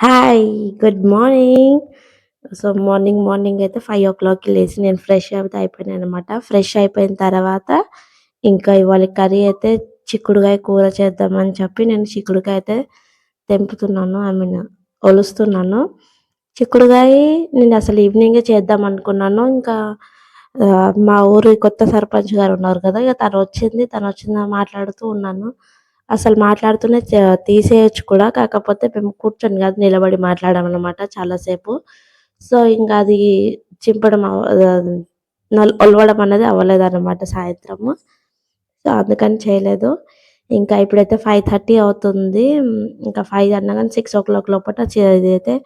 Hi good morning so morning morning అయితే five ఓ క్లాక్కి లేచి నేను ఫ్రెష్ అయితే అయిపోయాను అనమాట ఫ్రెష్ అయిపోయిన తర్వాత ఇంకా ఇవాళ కర్రీ అయితే చిక్కుడుకాయ కూర చేద్దామని చెప్పి నేను చిక్కుడుకాయ అయితే తెంపుతున్నాను ఐ మీన్ ఒలుస్తున్నాను. చిక్కుడుకాయ నేను అసలు ఈవినింగే చేద్దాం అనుకున్నాను. ఇంకా మా ఊరు కొత్త సర్పంచ్ గారు ఉన్నారు కదా ఇక తను వచ్చింది. తను వచ్చింది మాట్లాడుతూ ఉన్నాను. అసలు మాట్లాడుతూనే తీసేయచ్చు తీసేయొచ్చు కూడా. కాకపోతే మేము కూర్చొని కాదు నిలబడి మాట్లాడామన్నమాట చాలాసేపు. సో ఇంకా అది చింపడం అది నల్- ఒలవడం అనేది అవ్వలేదన్నమాట సాయంత్రము. సో అందుకని చేయలేదు. ఇంకా ఇప్పుడైతే ఫైవ్ థర్టీ అవుతుంది. ఇంకా ఫైవ్ అన్నా కానీ సిక్స్ ఓ క్లాక్ లోపల ఇది అయితే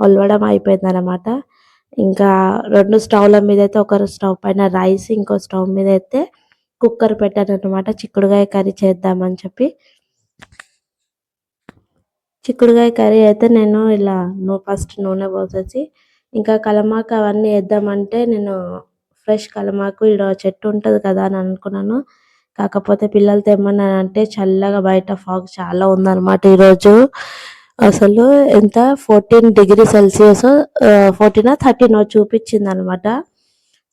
ఒలవడం అయిపోయిందన్నమాట. ఇంకా రెండు స్టవ్ల మీద అయితే ఒక స్టవ్ పైన రైస్ ఇంకో స్టవ్ మీద అయితే కుక్కర్ పెట్టాను అనమాట చిక్కుడుకాయ కర్రీ చేద్దామని చెప్పి. చిక్కుడుకాయ కర్రీ అయితే నేను ఇలా నూ ఫస్ట్ నూనె పోసేసి ఇంకా కలమాకు అవన్నీ వేద్దామంటే నేను ఫ్రెష్ కలమాకు ఇక్కడ చెట్టు ఉంటుంది కదా అని అనుకున్నాను. కాకపోతే పిల్లలు తెమ్మన్నానంటే చల్లగా బయట ఫాగ్ చాలా ఉందన్నమాట ఈరోజు. అసలు ఎంత? Fourteen degree celsius fourteen thirteen చూపించింది అనమాట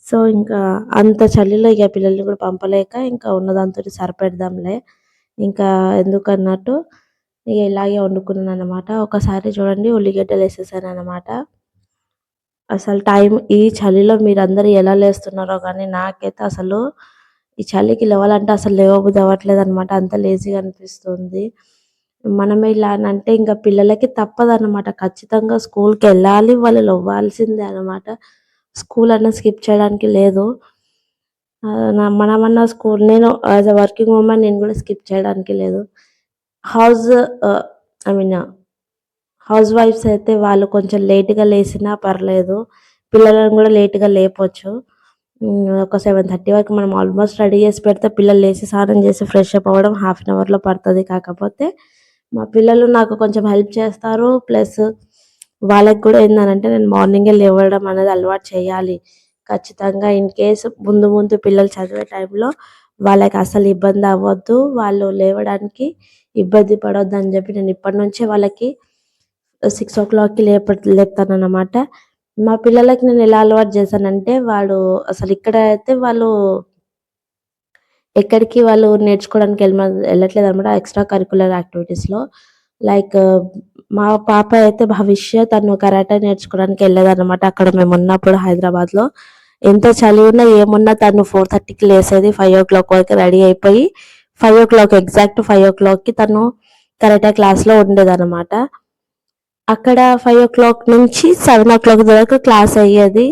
సో ఇంకా అంత చలిలో ఇక పిల్లల్ని కూడా పంపలేక ఇంకా ఉన్నదాంతో సరిపెడదాంలే. ఇంకా ఎందుకన్నట్టు ఇక ఇలాగే వండుకున్నాను అనమాట ఒకసారి చూడండి ఉల్లిగడ్డలు వేసేసాను అనమాట అసలు టైం ఈ చలిలో మీరందరూ ఎలా లేస్తున్నారో కానీ నాకైతే అసలు ఈ చలికి లేవాలంటే అసలు లేవబుద్ధి అవ్వట్లేదు అనమాట అంత లేజీగా అనిపిస్తుంది. మనమే ఇలా అని అంటే ఇంకా పిల్లలకి తప్పదు అనమాట ఖచ్చితంగా స్కూల్కి వెళ్ళాలి వాళ్ళు ఇవ్వాల్సిందే అనమాట స్కూల్ అన్న స్కిప్ చేయడానికి లేదు. మనమన్న స్కూల్ నేను యాజ్ అ వర్కింగ్ ఉమెన్ నేను కూడా స్కిప్ చేయడానికి లేదు. హౌస్ ఐ మీన్ హౌస్ వైఫ్స్ అయితే వాళ్ళు కొంచెం లేట్గా లేసినా పర్లేదు. పిల్లలను కూడా లేట్గా లేపొచ్చు. ఒక సెవెన్ థర్టీ వరకు మనం ఆల్మోస్ట్ రెడీ చేసి పెడితే పిల్లలు లేచి స్నానం చేసి ఫ్రెష్ అప్ అవ్వడం హాఫ్ అన్ అవర్లో పడుతుంది. కాకపోతే మా పిల్లలు నాకు కొంచెం హెల్ప్ చేస్తారు. ప్లస్ వాళ్ళకి కూడా ఏంటంటే నేను మార్నింగే లేవడం అనేది అలవాటు చేయాలి. ఖచ్చితంగా ఇన్ కేస్ ముందు ముందు పిల్లలు చదివే టైంలో వాళ్ళకి అసలు ఇబ్బంది అవ్వద్దు. వాళ్ళు లేవడానికి ఇబ్బంది పడవద్దు అని చెప్పి నేను ఇప్పటి నుంచే వాళ్ళకి సిక్స్ ఓ క్లాక్కి లేప లేపుతాను అనమాట మా పిల్లలకి నేను ఎలా అలవాటు చేశానంటే వాళ్ళు అసలు ఇక్కడ అయితే వాళ్ళు ఎక్కడికి వాళ్ళు నేర్చుకోవడానికి వెళ్ళ వెళ్ళట్లేదు అనమాట ఎక్స్ట్రా కరికులర్ యాక్టివిటీస్లో. లైక్ uh, మా పాప అయితే భవిష్య తను కరాటే నేర్చుకోవడానికి వెళ్ళేదన్నమాట. అక్కడ మేము ఉన్నప్పుడు హైదరాబాద్లో. ఎంత చలి ఉన్నా ఏమున్నా తను ఫోర్ థర్టీకి లేసేది ఫైవ్ ఓ క్లాక్ వరకు రెడీ అయిపోయి five o'clock exact five ఓ క్లాక్కి తను కరాటే క్లాస్లో ఉండేదన్నమాట. అక్కడ ఫైవ్ ఓ క్లాక్ నుంచి సెవెన్ ఓ క్లాక్ వరకు క్లాస్ అయ్యేది.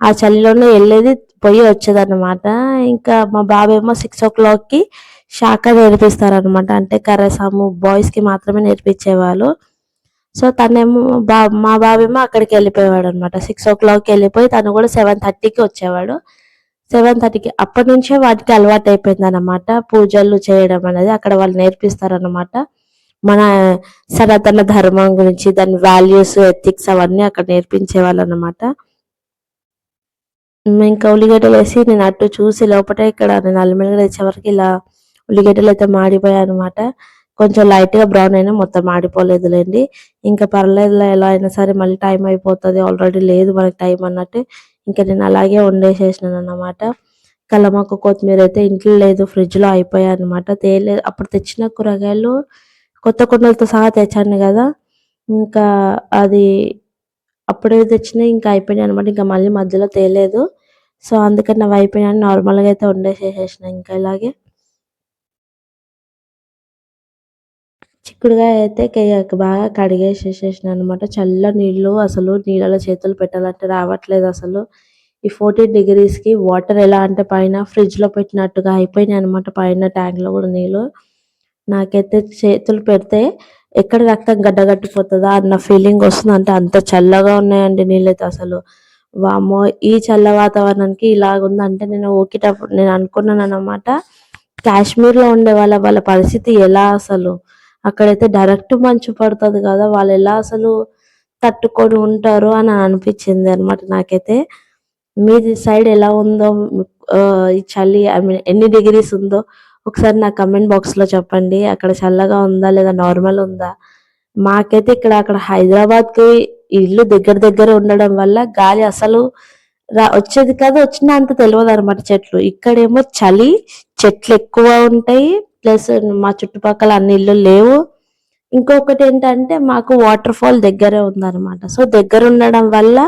ఆ చలిలోనే వెళ్ళేది పోయి వచ్చేదన్నమాట. ఇంకా మా బాబేమో ఏమో సిక్స్ ఓ క్లాక్కి శాఖ నేర్పిస్తారనమాట అంటే కర్రసాము బాయ్స్కి మాత్రమే నేర్పించేవాళ్ళు. సో తనేమో బా మా బాబేమో అక్కడికి వెళ్ళిపోయేవాడు అనమాట సిక్స్ ఓ క్లాక్కి వెళ్ళిపోయి తను కూడా సెవెన్ థర్టీకి వచ్చేవాడు. సెవెన్ థర్టీకి అప్పటి నుంచే వాటికి అలవాటు అయిపోయింది అనమాట పూజలు చేయడం అనేది అక్కడ వాళ్ళు నేర్పిస్తారనమాట మన సనాతన ధర్మం గురించి దాని వాల్యూస్ ఎథిక్స్ అవన్నీ అక్కడ నేర్పించే వాళ్ళు అనమాట ఇంకా ఉల్లిగడ్డలు వేసి నేను అటు చూసి లోపల ఇక్కడ నేను అల్లిమిరగడ వచ్చే వరకు ఇలా ఉల్లిగడ్డలు అయితే మాడిపోయాయి అనమాట కొంచెం లైట్గా బ్రౌన్ అయినా మొత్తం మాడిపోలేదులేండి. ఇంకా పర్లేదు ఎలా అయినా సరే మళ్ళీ టైం అయిపోతుంది. ఆల్రెడీ లేదు మనకి టైం అన్నట్టు. ఇంకా నేను అలాగే వండేసేసినాను అన్నమాట కలమాకు కొత్తిమీర అయితే ఇంట్లో లేదు ఫ్రిడ్జ్లో అయిపోయాయి అనమాట తేలేదు. అప్పుడు తెచ్చిన కూరగాయలు కొత్త కుండలతో సహా తెచ్చాను కదా. ఇంకా అది అప్పుడే తెచ్చినా ఇంకా అయిపోయినాయి అనమాట ఇంకా మళ్ళీ మధ్యలో తేలేదు. సో అందుకని అవి అయిపోయినాయి నార్మల్గా అయితే వండేసేసేసిన ఇంకా ఇలాగే. చిక్కుడుగా అయితే బాగా కడిగేసేసేసిన అనమాట చల్ల నీళ్ళు అసలు నీళ్ళలో చేతులు పెట్టాలంటే రావట్లేదు అసలు. ఈ ఫోర్టీన్ డిగ్రీస్కి వాటర్ ఎలా అంటే పైన ఫ్రిడ్జ్లో పెట్టినట్టుగా అయిపోయినాయి అనమాట పైన ట్యాంక్లో కూడా నీళ్ళు. నాకైతే చేతులు పెడితే ఎక్కడ రక్తం గడ్డగట్టిపోతుందా అన్న ఫీలింగ్ వస్తుంది అంటే అంత చల్లగా ఉన్నాయండి నీళ్ళైతే అసలు. వామ్మో ఈ చల్ల వాతావరణానికి ఇలాగ ఉందంటే నేను ఓకేటప్పుడు నేను అనుకున్నాను అనమాట కాశ్మీర్లో ఉండే వాళ్ళ వాళ్ళ పరిస్థితి ఎలా అసలు? అక్కడైతే డైరెక్ట్ మంచు పడుతుంది కదా వాళ్ళు ఎలా అసలు తట్టుకొని ఉంటారు అని అనిపించింది అనమాట నాకైతే. మీది సైడ్ ఎలా ఉందో ఈ చలి ఐ మీన్ ఎన్ని డిగ్రీస్ ఉందో ఒకసారి నా కమెంట్ బాక్స్లో చెప్పండి. అక్కడ చల్లగా ఉందా లేదా నార్మల్ ఉందా? మాకైతే ఇక్కడ అక్కడ హైదరాబాద్కి ఇల్లు దగ్గర దగ్గర ఉండడం వల్ల గాలి అసలు రా వచ్చేది కాదు వచ్చినా అంత తెలియదు అనమాట చెట్లు. ఇక్కడేమో చలి చెట్లు ఎక్కువ ఉంటాయి. ప్లస్ మా చుట్టుపక్కల అన్ని ఇల్లు లేవు. ఇంకొకటి ఏంటంటే మాకు వాటర్ ఫాల్ దగ్గరే ఉందన్నమాట. సో దగ్గర ఉండడం వల్ల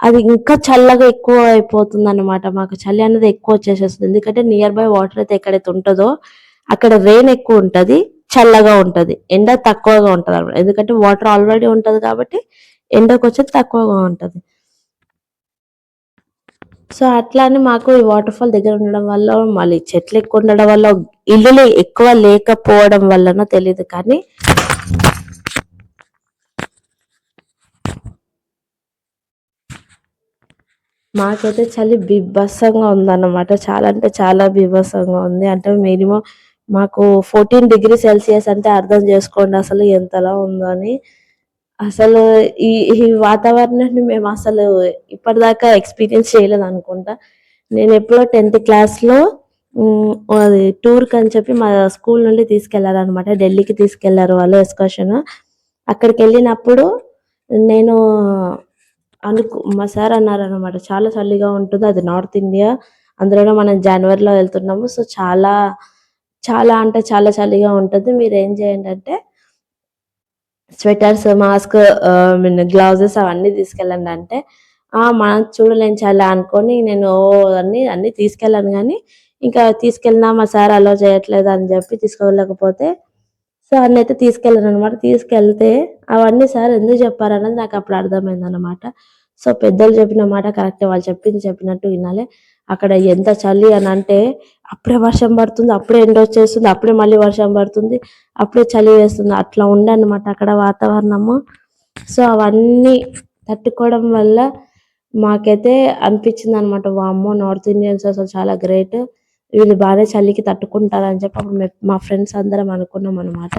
అది ఇంకా చల్లగా ఎక్కువ అయిపోతుంది అనమాట మాకు చలి అనేది ఎక్కువ వచ్చేసేస్తుంది. ఎందుకంటే నియర్ బై వాటర్ అయితే ఎక్కడైతే ఉంటుందో అక్కడ రెయిన్ ఎక్కువ ఉంటుంది చల్లగా ఉంటుంది. ఎండ తక్కువగా ఉంటుంది అనమాట ఎందుకంటే వాటర్ ఆల్రెడీ ఉంటుంది కాబట్టి ఎండకు వచ్చేది తక్కువగా ఉంటుంది. సో అట్లా అని మాకు ఈ వాటర్ ఫాల్ దగ్గర ఉండడం వల్ల మళ్ళీ చెట్లు ఎక్కువ ఉండడం వల్ల ఇల్లులు ఎక్కువ లేకపోవడం వల్లనో తెలియదు కానీ మాకైతే చలి బీభత్సంగా ఉందన్నమాట. చాలా అంటే చాలా బీభత్సంగా ఉంది. అంటే మినిమం మాకు ఫోర్టీన్ డిగ్రీ సెల్సియస్ అంటే అర్థం చేసుకోండి అసలు ఎంతలా ఉందో అని అసలు ఈ ఈ వాతావరణాన్ని మేము అసలు ఇప్పటిదాకా ఎక్స్పీరియన్స్ చేయలేదు అనుకుంటా. నేను ఎప్పుడో టెన్త్ క్లాస్లో అది టూర్కి అని చెప్పి మా స్కూల్ నుండి తీసుకెళ్ళారు అనమాట ఢిల్లీకి తీసుకెళ్ళారు వాళ్ళు ఎక్స్కర్షన్ అక్కడికి వెళ్ళినప్పుడు నేను అనుకు మా సార్ అన్నారు అనమాట చాలా చలిగా ఉంటుంది అది నార్త్ ఇండియా అందులోనే మనం జనవరిలో వెళ్తున్నాము. సో చాలా చాలా అంటే చాలా చలిగా ఉంటుంది. మీరు ఏం చేయండి అంటే స్వెటర్స్ మాస్క్ గ్లౌజెస్ అవన్నీ తీసుకెళ్ళండి అంటే ఆ మనం చూడలేం చాలా అనుకొని నేను అన్ని అన్ని తీసుకెళ్ళాను కానీ ఇంకా తీసుకెళ్ళినా మా సార్ అలో చేయట్లేదు అని చెప్పి తీసుకోలేకపోతే సో అన్ని అయితే తీసుకెళ్ళాను అనమాట తీసుకెళ్తే అవన్నీ సార్ ఎందుకు చెప్పారన్నది నాకు అప్పుడు అర్థమైంది అనమాట సో పెద్దలు చెప్పిన మాట కరెక్ట్ వాళ్ళు చెప్పింది చెప్పినట్టు వినాలి. అక్కడ ఎంత చలి అని అంటే అప్పుడే వర్షం పడుతుంది అప్పుడే ఎండ వచ్చేస్తుంది అప్పుడే మళ్ళీ వర్షం పడుతుంది అప్పుడే చలి వేస్తుంది. అట్లా ఉండనమాట అక్కడ వాతావరణము. సో అవన్నీ తట్టుకోవడం వల్ల మాకైతే అనిపించింది అనమాట వామ్మో నార్త్ ఇండియన్స్ అసలు చాలా గ్రేట్. వీళ్ళు బాగానే చలికి తట్టుకుంటారని చెప్పి అప్పుడు మా ఫ్రెండ్స్ అందరం అనుకున్నాం అనమాట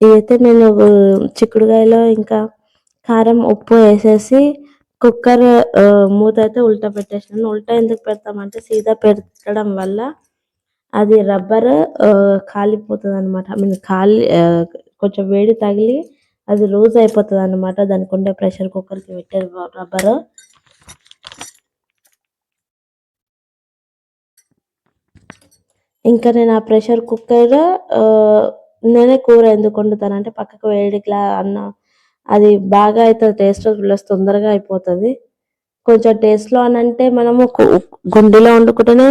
ఇదైతే నేను చిక్కుడుకాయలో ఇంకా కారం ఉప్పు వేసేసి కుక్కర్ మూత అయితే ఉల్టా పెట్టేసాను ఉల్టా ఎందుకు పెడతామంటే సీదా పెట్టడం వల్ల అది రబ్బర్ కాలిపోతుంది అనమాట ఐ మీన్ కాలి కొంచెం వేడి తగిలి అది లూజ్ అయిపోతుంది అనమాట దానికి ఉండే ప్రెషర్ కుక్కర్కి పెట్టే రబ్బర్. ఇంకా నేను ఆ ప్రెషర్ కుక్కర్ నేనే కూర ఎందుకు వండుతానంటే పక్కకు వేడిగా అన్న అది బాగా అవుతుంది టేస్ట్ ప్లస్ తొందరగా అయిపోతుంది. కొంచెం టేస్ట్లో అని అంటే మనము గుండెలో వండుకుంటేనే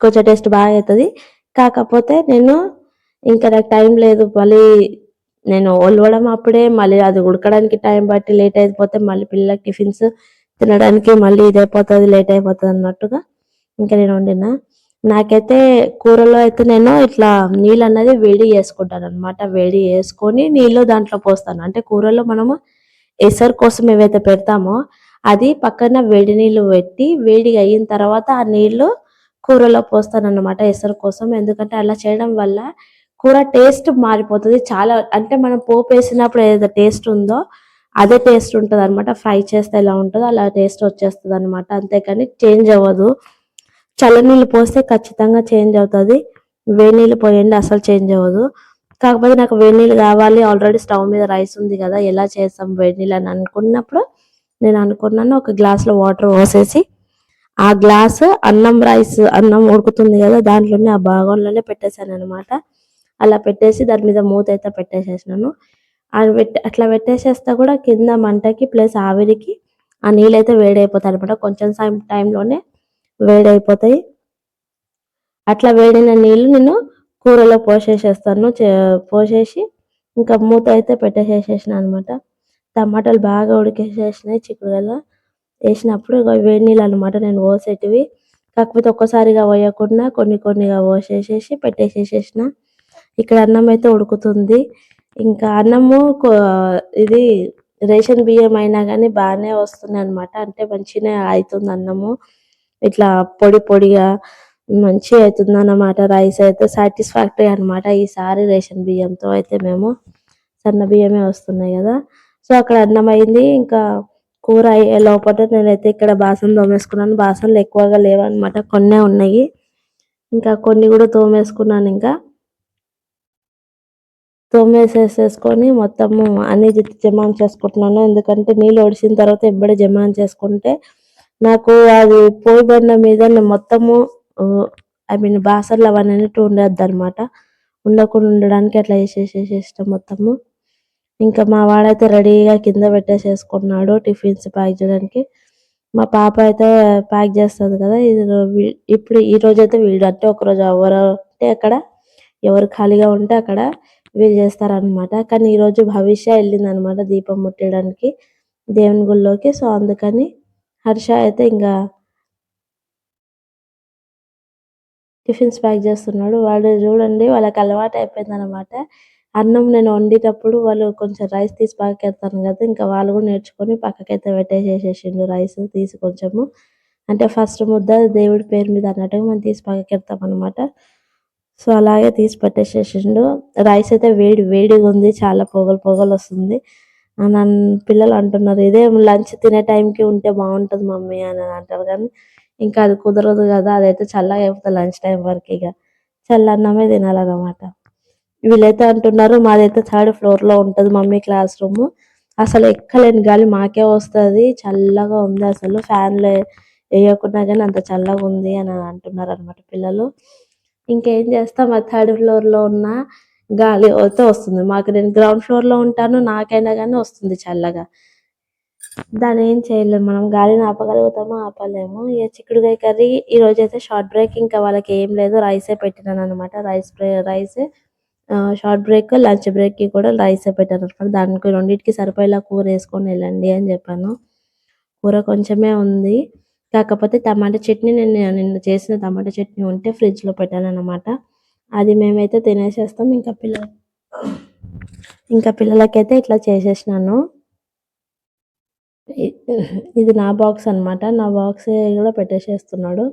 కొంచెం టేస్ట్ బాగా అవుతుంది కాకపోతే నేను ఇంకా నాకు టైం లేదు. మళ్ళీ నేను ఒలవడం అప్పుడే మళ్ళీ అది ఉడకడానికి టైం బట్టి లేట్ అయిపోతే మళ్ళీ పిల్లలకి టిఫిన్స్ తినడానికి మళ్ళీ ఇది అయిపోతుంది లేట్ అయిపోతుంది అన్నట్టుగా ఇంకా నేను వండిన. నాకైతే కూరలో అయితే నేను ఇట్లా నీళ్ళు అన్నది వేడి చేసుకుంటాను అనమాట వేడి చేసుకొని నీళ్ళు దాంట్లో పోస్తాను. అంటే కూరలో మనము ఎసరు కోసం ఏవైతే పెడతామో అది పక్కన వేడి నీళ్ళు పెట్టి వేడిగా అయిన తర్వాత ఆ నీళ్ళు కూరలో పోస్తాను అనమాట ఎసరు కోసం. ఎందుకంటే అలా చేయడం వల్ల కూర టేస్ట్ మారిపోతుంది. చాలా అంటే మనం పోపు వేసినప్పుడు ఏదైతే టేస్ట్ ఉందో అదే టేస్ట్ ఉంటుంది అనమాట ఫ్రై చేస్తే ఎలా ఉంటుందో అలా టేస్ట్ వచ్చేస్తుంది అనమాట అంతేకాని చేంజ్ అవ్వదు. చల్లనీళ్ళు పోస్తే ఖచ్చితంగా చేంజ్ అవుతుంది. వేడి నీళ్ళు పోయండి అసలు చేంజ్ అవ్వదు. కాకపోతే నాకు వేడి నీళ్ళు కావాలి ఆల్రెడీ స్టవ్ మీద రైస్ ఉంది కదా ఎలా చేస్తాం వేడి నీళ్ళు అని అనుకున్నప్పుడు నేను అనుకున్నాను ఒక గ్లాస్లో వాటర్ పోసేసి ఆ గ్లాస్ అన్నం రైస్ అన్నం ఉడుకుతుంది కదా దాంట్లోనే ఆ భాగంలోనే పెట్టేశాను అనమాట అలా పెట్టేసి దాని మీద మూత అయితే పెట్టేసేసినాను. అది పెట్టి అట్లా పెట్టేసేస్తే కూడా కింద మంటకి ప్లస్ ఆవిరికి ఆ నీళ్ళు అయితే వేడైపోతాయి అనమాట కొంచెం టైం టైంలోనే వేడైపోతాయి. అట్లా వేడిన నీళ్ళు నేను కూరలో పోసేసేస్తాను. చే- పోసేసి ఇంకా మూత అయితే పెట్టేసేసేసిన అనమాట టమాటాలు బాగా ఉడికేసేసినాయి చిక్కుడుకాయలు. వేసినప్పుడు వేడి నీళ్ళు అనమాట నేను పోసేటివి. కాకపోతే ఒక్కసారిగా పోయకుండా కొన్ని కొన్నిగా పోసేసేసి పెట్టేసేసేసిన. ఇక్కడ అన్నం అయితే ఉడుకుతుంది. ఇంకా అన్నము ఇది రేషన్ బియ్యం అయినా కానీ బాగానే వస్తున్నాయి అనమాట అంటే మంచిగానే అవుతుంది అన్నము. ఇట్లా పొడి పొడిగా మంచిగా అవుతుంది అన్నమాట. రైస్ అయితే సాటిస్ఫాక్టరీ అనమాట ఈసారి రేషన్ బియ్యంతో అయితే మేము సన్న బియ్యమే వస్తున్నాయి కదా. సో అక్కడ అన్నం అయింది ఇంకా కూర అయ్యే లోపల నేనైతే ఇక్కడ బాసనలు తోమేసుకున్నాను. బాసనలు ఎక్కువగా లేవన్నమాట. కొన్నే ఉన్నాయి. ఇంకా కొన్ని కూడా తోమేసుకున్నాను ఇంకా. తోమేసేసేసుకొని మొత్తము అన్ని జమాన్ చేసుకుంటున్నాను. ఎందుకంటే నీళ్ళు ఒడిసిన తర్వాత ఎబ్బడి జమాన్ చేసుకుంటే నాకు అది పోయి బండ మీద మొత్తము ఐ మీన్ బాసర్లు అవన్నీ ఉండద్దు అనమాట ఉండకుండా ఉండడానికి అట్లా చేసేసేసేసిన మొత్తము. ఇంకా మా వాడైతే రెడీగా కింద పెట్టేసేసుకున్నాడు టిఫిన్స్ ప్యాక్ చేయడానికి. మా పాప అయితే ప్యాక్ చేస్తుంది కదా ఇది ఇప్పుడు ఈ రోజు అయితే వీడు అంటే ఒక రోజు ఎవరు అంటే అక్కడ ఎవరు ఖాళీగా ఉంటే అక్కడ వీళ్ళు చేస్తారనమాట కానీ ఈరోజు భవిష్య వెళ్ళింది అనమాట దీపం ముట్టడానికి దేవుని గుళ్ళోకి. సో అందుకని హర్ష అయితే ఇంకా టిఫిన్స్ ప్యాక్ చేస్తున్నాడు. వాడు చూడండి వాళ్ళకి అలవాటు అయిపోయింది అనమాట అన్నం నేను వండేటప్పుడు వాళ్ళు కొంచెం రైస్ తీసి పక్కకెళ్తాను కదా ఇంకా వాళ్ళు కూడా నేర్చుకొని పక్కకైతే పెట్టేసేసేసిండు రైస్ తీసి కొంచెము. అంటే ఫస్ట్ ముద్ద దేవుడి పేరు మీద అన్నట్టుగా మనం తీసి పక్కకెడతాం అనమాట సో అలాగే తీసి పెట్టేసేసిండు. రైస్ అయితే వేడి వేడిగా ఉంది చాలా పొగలు పొగలు వస్తుంది. అని పిల్లలు అంటున్నారు ఇదే లంచ్ తినే టైంకి ఉంటే బాగుంటుంది మమ్మీ అని అంటారు. కానీ ఇంకా అది కుదరదు కదా అదైతే చల్లగా అయిపోతుంది లంచ్ టైం వరకు ఇక చల్లన్నమే తినాలన్నమాట. వీళ్ళైతే అంటున్నారు మాదైతే థర్డ్ ఫ్లోర్లో ఉంటది మమ్మీ క్లాస్ రూమ్. అసలు ఎక్కలేని గాలి మాకే వస్తుంది చల్లగా ఉంది అసలు. ఫ్యాన్లు వేయకుండా కానీ అంత చల్లగా ఉంది అని అంటున్నారు అనమాట పిల్లలు. ఇంకేం చేస్తాం? ఆ థర్డ్ ఫ్లోర్లో ఉన్న గాలి అయితే వస్తుంది. మాకు నేను గ్రౌండ్ ఫ్లోర్లో ఉంటాను నాకైనా కానీ వస్తుంది చల్లగా. దాని ఏం చేయలేము మనం గాలిని ఆపగలుగుతామో ఆపలేము. ఇక చిక్కుడుకాయ కర్రీ ఈ అయితే షార్ట్ బ్రేక్ ఇంకా వాళ్ళకి ఏం లేదు రైసే పెట్టినాను అనమాట rice rice short break lunch బ్రేక్కి కూడా రైసే పెట్టాను అనమాట దానికి రెండింటికి సరిపోయేలా కూర వేసుకొని వెళ్ళండి అని చెప్పాను. కూర కొంచెమే ఉంది. కాకపోతే టమాటా చట్నీ నేను నిన్న చేసిన టమాటా చట్నీ ఉంటే ఫ్రిడ్జ్లో పెట్టాను అనమాట అది మేమైతే తినేసేస్తాం ఇంకా పిల్లలు. ఇంకా పిల్లలకైతే ఇట్లా చేసేసినాను. ఇది నా బాక్స్ అన్నమాట. నా బాక్స్ కూడా పెట్టేసేస్తున్నాడు.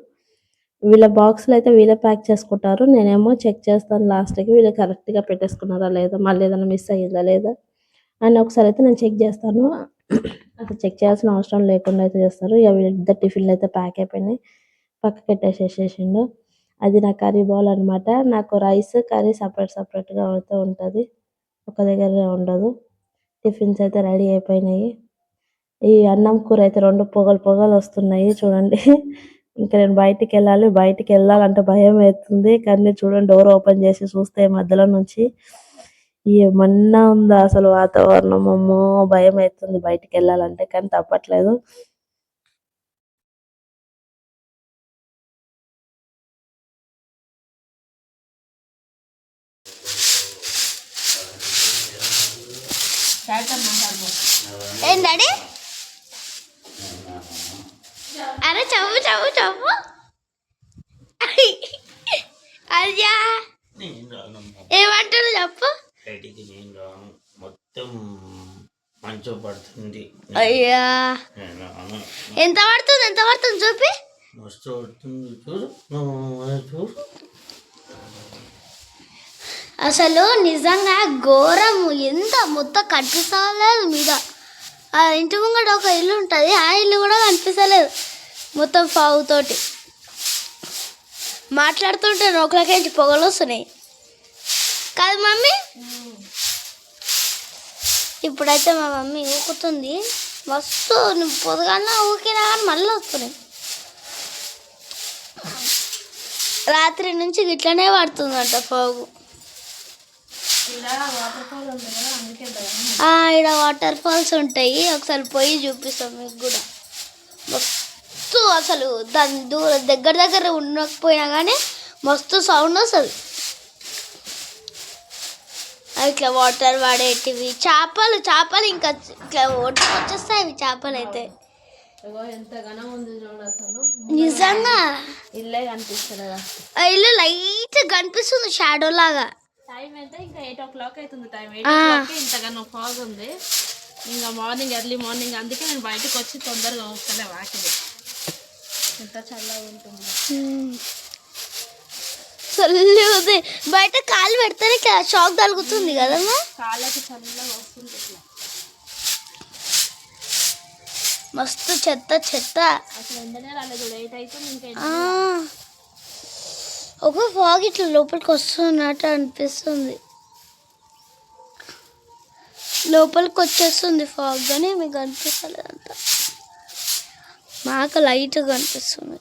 వీళ్ళ బాక్స్లో అయితే వీళ్ళే ప్యాక్ చేసుకుంటారు. నేనేమో చెక్ చేస్తాను లాస్ట్కి వీళ్ళు కరెక్ట్గా గా పెట్టేసుకున్నారా లేదా మళ్ళీ ఏదైనా మిస్ అయ్యిందా లేదా అని ఒకసారి అయితే నేను చెక్ చేస్తాను. అసలు చెక్ చేయాల్సిన అవసరం లేకుండా అయితే చేస్తారు. ఇక వీళ్ళిద్దరు టిఫిన్లు అయితే ప్యాక్ అయిపోయినాయి. పక్కకి పెట్టేసేసేసిండు. అది నా కర్రీ బౌల్ అన్నమాట. నాకు రైస్ కర్రీ సపరేట్ సపరేట్గా అవుతూ ఉంటుంది. ఒక దగ్గర ఉండదు. టిఫిన్స్ అయితే రెడీ అయిపోయినాయి. ఈ అన్నం కూర అయితే రెండు పొగలు పొగలు వస్తున్నాయి. చూడండి. ఇంకా నేను బయటికి వెళ్ళాలి. బయటికి వెళ్ళాలంటే భయం అవుతుంది కానీ చూడండి డోర్ ఓపెన్ చేసి చూస్తే మధ్యలో నుంచి ఏమన్నా ఉందా అసలు వాతావరణం. అమ్మో భయం అవుతుంది బయటికి వెళ్ళాలంటే. కానీ తప్పట్లేదు. ఏం డాడీ? అరే చవ్వు చవ్వు చవ్వు అయ్యా. ఏమంటారు చెప్పు. బయటికి నేను రాను. మొత్తం మంచు పడుతుంది. అయ్యా. ఎంత పడుతుంది ఎంత పడుతుంది చూపి. మస్తు పడుతుంది. చూడు. చూడు. అసలు నిజంగా ఘోరము. ఎంత మొత్తం కనిపిస్తలేదు మీద. ఆ ఇంటి ముంగట ఒక ఇల్లు ఉంటుంది. ఆ ఇల్లు కూడా కనిపిస్తలేదు మొత్తం పావుతోటి మాట్లాడుతుంటే నోట్లకేంచి పొగలు వస్తున్నాయి. కాదు మమ్మీ. ఇప్పుడైతే మా మమ్మీ ఊకుతుంది. మస్తు నువ్వు పొద్దుగానే ఊకినా కానీ మళ్ళీ వస్తున్నాయి. రాత్రి నుంచి ఇట్లనే పడుతుందంట పోగు ఇక్కడ వాటర్ ఫాల్స్ ఉంటాయి. ఒకసారి పోయి చూపిస్తాం మీకు కూడా. మస్తు అసలు దాని దూర దగ్గర దగ్గర ఉండకపోయినా కానీ మస్తు సౌండ్ వస్తుంది. ఇట్లా వాటర్ పడేటివి చేపలు చేపలు ఇంకా ఇట్లా ఒడ్డుకు వచ్చేస్తాయి అవి చేపలు అయితే. నిజంగా? ఇల్లే కనిపిస్తలేదా ఆ ఇల్లు లైట్ కనిపిస్తుంది షాడో లాగా. టైం అయితే ఇంకా ఎయిట్ ఓ క్లాక్ అవుతుంది టైం. ఎయిట్ ఇంతగానో ఫాగ్ ఉంది. ఇంకా మార్నింగ్ ఎర్లీ మార్నింగ్ అందుకే నేను బయటకు వచ్చి తొందరగా వస్తలే వాకిలి. ఎంత చల్లగా ఉంటుంది. చల్లి ఉంది. బయట కాలు పెడితేనే షాక్ తగులుతుంది కదమ్మా కాళ్ళకి చల్లగా వస్తుంది ఇట్లా. మస్తు చెత్త చెత్త. అసలు ఎండనే రాలేదు. ఎయిట్ అవుతుంది ఇంకా ఒక ఫాగ్ ఇట్లా లోపలికి వస్తున్నట్టు అనిపిస్తుంది. లోపలికి వచ్చేస్తుంది ఫాగ్ కానీ మీకు అనిపిస్తలేదంట మాకు లైట్గా కనిపిస్తుంది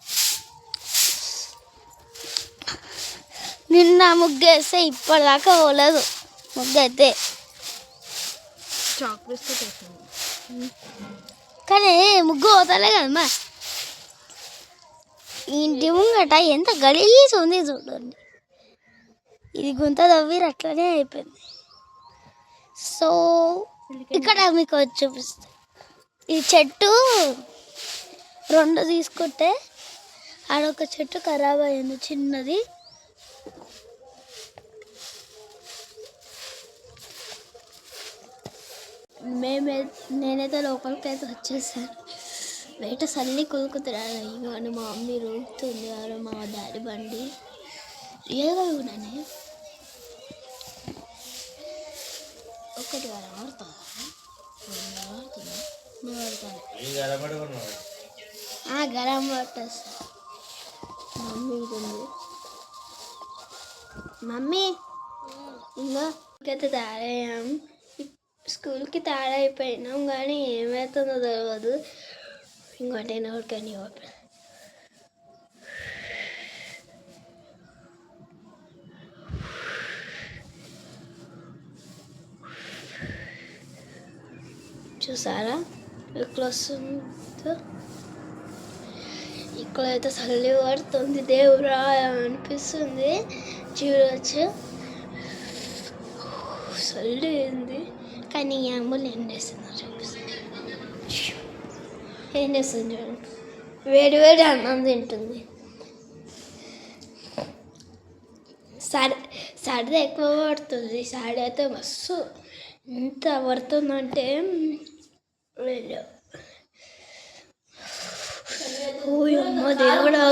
నిన్న ముగ్గేస్తే ఇప్పటిదాకా పోలేదు. ముగ్గు అయితే కానీ ముగ్గు పోతలే కదమ్మా. ఇంటి ముంగట ఎంత గలీజ్ ఉంది చూడండి. ఇది గుంత తవ్విరు అట్లనే అయిపోయింది. సో ఇక్కడ మీకు వచ్చి చూపిస్తా. ఈ చెట్టు రెండు తీసుకుంటే ఆడొక చెట్టు ఖరాబ్ అయింది చిన్నది. మేమే నేనైతే లోపలికి అయితే వచ్చేసాను. బయట సల్లి కొలుకుతున్నాను ఇవన్నీ మా మమ్మీ ఎవరో మా డాడీ బండి. రియల్గా ఉన్నానే? ఒకటి వారు ఆడుతుందా? గరం పట్టేస్తా. మమ్మీ ఉంటుంది. మమ్మీ! ఇంకా ఇంకైతే తయారయ్యాం స్కూల్కి తయారైపోయినాం కానీ ఏమవుతుందో తెలియదు ఇంకోటి ఎవరికని ఓపెన్ చూసారా ఎట్లా వస్తుందో ఇక్కడైతే చల్లి పడుతుంది దేవురా అనిపిస్తుంది చూడవచ్చు చల్లి ఉంది కానీ ఈ అంబులు చూపిస్తుంది ఏం చేస్తుంది చూడండి వేడి వేడి అన్నం తింటుంది. సరి సరిది ఎక్కువ పడుతుంది. సరి అయితే మస్తు ఎంత పడుతుందంటే వెళ్ళు. ఓ అమ్మ దేవుడా